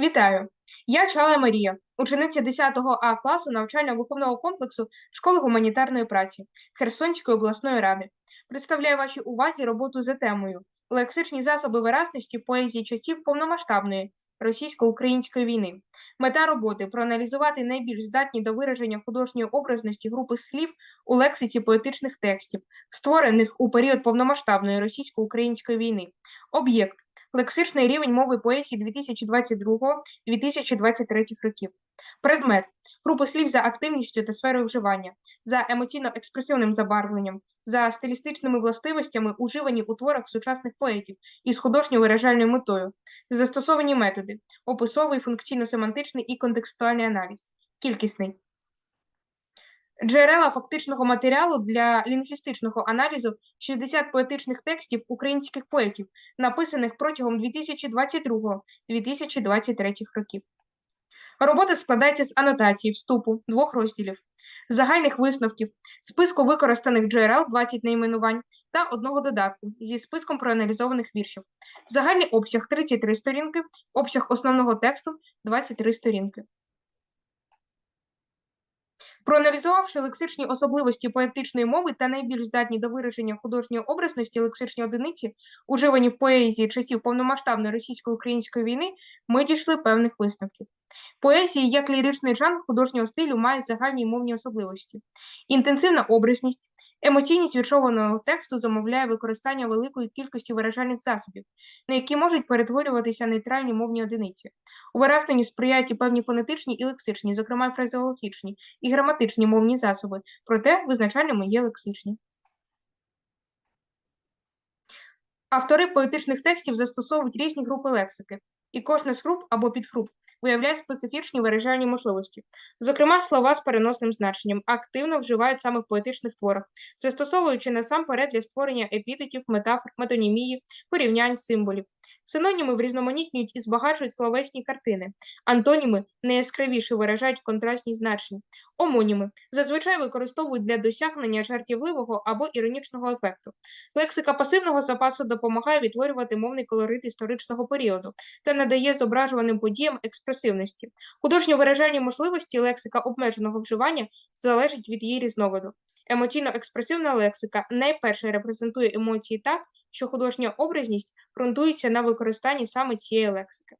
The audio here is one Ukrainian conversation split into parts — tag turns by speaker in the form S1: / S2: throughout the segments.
S1: Вітаю! Я Чала Марія, учениця 10 А класу навчально-виховного комплексу школи гуманітарної праці Херсонської обласної ради. Представляю вашій увазі роботу за темою лексичні засоби виразності поезії часів повномасштабної російсько-української війни. Мета роботи проаналізувати найбільш здатні до вираження художньої образності групи слів у лексиці поетичних текстів, створених у період повномасштабної російсько-української війни. Об'єкт Лексичний рівень мови поезії 2022-2023 років. Предмет групи слів за активністю та сферою вживання, за емоційно-експресивним забарвленням, за стилістичними властивостями, уживані у творах сучасних поетів із художньо-виражальною метою, застосовані методи, описовий, функційно-семантичний і контекстуальний аналіз, кількісний. Джерела фактичного матеріалу для лінгвістичного аналізу 60 поетичних текстів українських поетів, написаних протягом 2022-2023 років. Робота складається з анотацій, вступу, двох розділів, загальних висновків, списку використаних джерел 20 найменувань та одного додатку зі списком проаналізованих віршів. Загальний обсяг 33 сторінки, обсяг основного тексту 23 сторінки. Проаналізувавши лексичні особливості поетичної мови та найбільш здатні до вираження художньої образності лексичні одиниці, уживані в поезії часів повномасштабної російсько-української війни, ми дійшли певних висновків. Поезія, як ліричний жанр художнього стилю, має загальні мовні особливості. Інтенсивна образність, емоційність віршованого тексту замовляє використання великої кількості виражальних засобів, на які можуть перетворюватися нейтральні мовні одиниці. У вираженні сприяють і певні фонетичні і лексичні, зокрема фразеологічні і граматичні мовні засоби, проте визначальними є лексичні. Автори поетичних текстів застосовують різні групи лексики, і кожна з груп або підгруп виявляє специфічні виражальні можливості. Зокрема, слова з переносним значенням активно вживають саме в поетичних творах, застосовуючи насамперед для створення епітетів, метафор, метонімії, порівнянь, символів. Синоніми врізноманітнюють і збагачують словесні картини, антоніми найяскравіше виражають контрастні значення, омоніми зазвичай використовують для досягнення жартівливого або іронічного ефекту. Лексика пасивного запасу допомагає відтворювати мовний колорит історичного періоду та надає зображуваним подіям експресивності. Художньо виражальні можливості лексика обмеженого вживання залежать від її різновиду. Емоційно-експресивна лексика найперше репрезентує емоції так, що художня образність ґрунтується на використанні саме цієї лексики.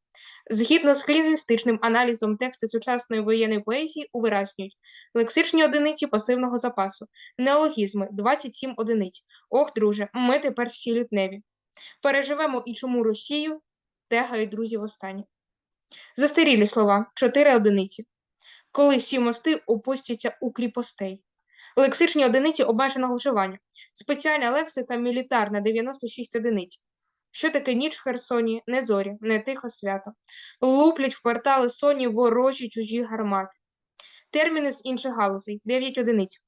S1: Згідно з лінгвістичним аналізом тексти сучасної воєнної поезії увиразнюють лексичні одиниці пасивного запасу, неологізми 27 одиниць. Ох, друже, ми тепер всі лютневі. Переживемо і чому Росію тегають друзі останні. Застарілі слова 4 одиниці. Коли всі мости опустяться у кріпостей. Лексичні одиниці обмеженого вживання. Спеціальна лексика мілітарна 96 одиниць. Що таке ніч в Херсоні, не зорі, не тихо свято. Луплять в квартали соні ворожі чужі гармати. Терміни з інших галузей 9 одиниць.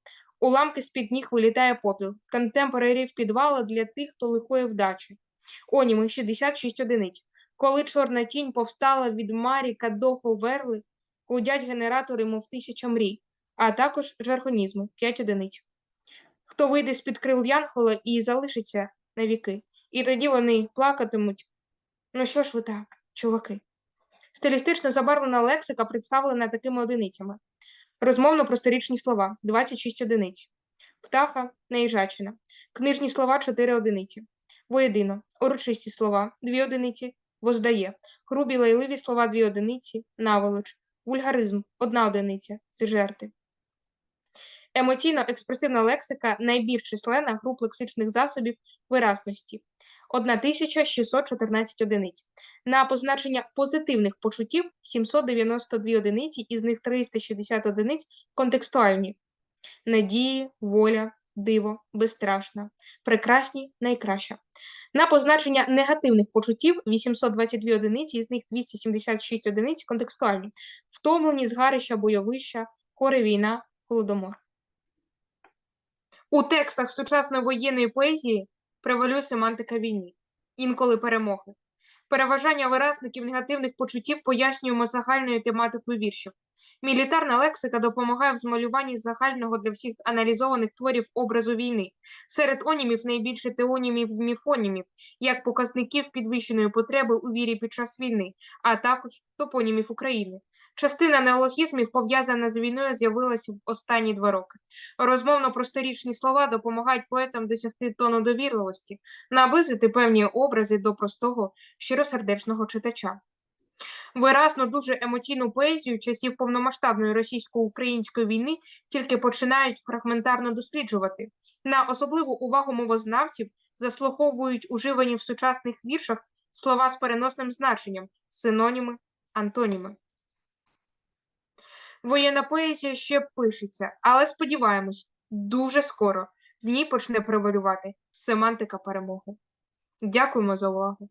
S1: Уламки з-під ніг вилітає попіл. Контемпорарів підвала для тих, хто лихої вдачі. Оніми 66 одиниць. Коли чорна тінь повстала від Маріка до Ховерли, гудять генератори, мов тисяча мрій, а також жаргонізми 5 одиниць. Хто вийде з-під крил Янгола і залишиться на віки, і тоді вони плакатимуть. Ну що ж ви так, чуваки? Стилістично забарвлена лексика представлена такими одиницями: розмовно просторічні слова 26 одиниць, птаха наїжачина, книжні слова 4 одиниці, воєдино, урочисті слова 2 одиниці, воздає, грубі лайливі слова 2 одиниці, наволоч, вульгаризм 1 одиниця, це жерти. Емоційно-експресивна лексика найбільш численна груп лексичних засобів виразності 1614 одиниць. На позначення позитивних почуттів 792 одиниці, із них 360 одиниць контекстуальні надії, воля, диво, безстрашна, прекрасні, найкраща. На позначення негативних почуттів 822 одиниці, із них 276 одиниць контекстуальні, втомлені згарища, бойовища, горе війна, голодомор. У текстах сучасної воєнної поезії превалює семантика війни, інколи перемоги. Переважання виразників негативних почуттів пояснюємо загальною тематикою віршів. Мілітарна лексика допомагає в змалюванні загального для всіх аналізованих творів образу війни. Серед онімів найбільше теонімів міфонімів, як показників підвищеної потреби у вірі під час війни, а також топонімів України. Частина неологізмів, пов'язана з війною, з'явилася в останні два роки. Розмовно просторічні слова допомагають поетам досягти тону довірливості, наблизити певні образи до простого, щиросердечного читача. Виразно дуже емоційну поезію часів повномасштабної російсько-української війни тільки починають фрагментарно досліджувати. На особливу увагу мовознавців заслуховують уживані в сучасних віршах слова з переносним значенням, синоніми, антоніми. Воєнна поезія ще пишеться, але сподіваємось, дуже скоро в ній почне превалювати семантика перемоги. Дякуємо за увагу.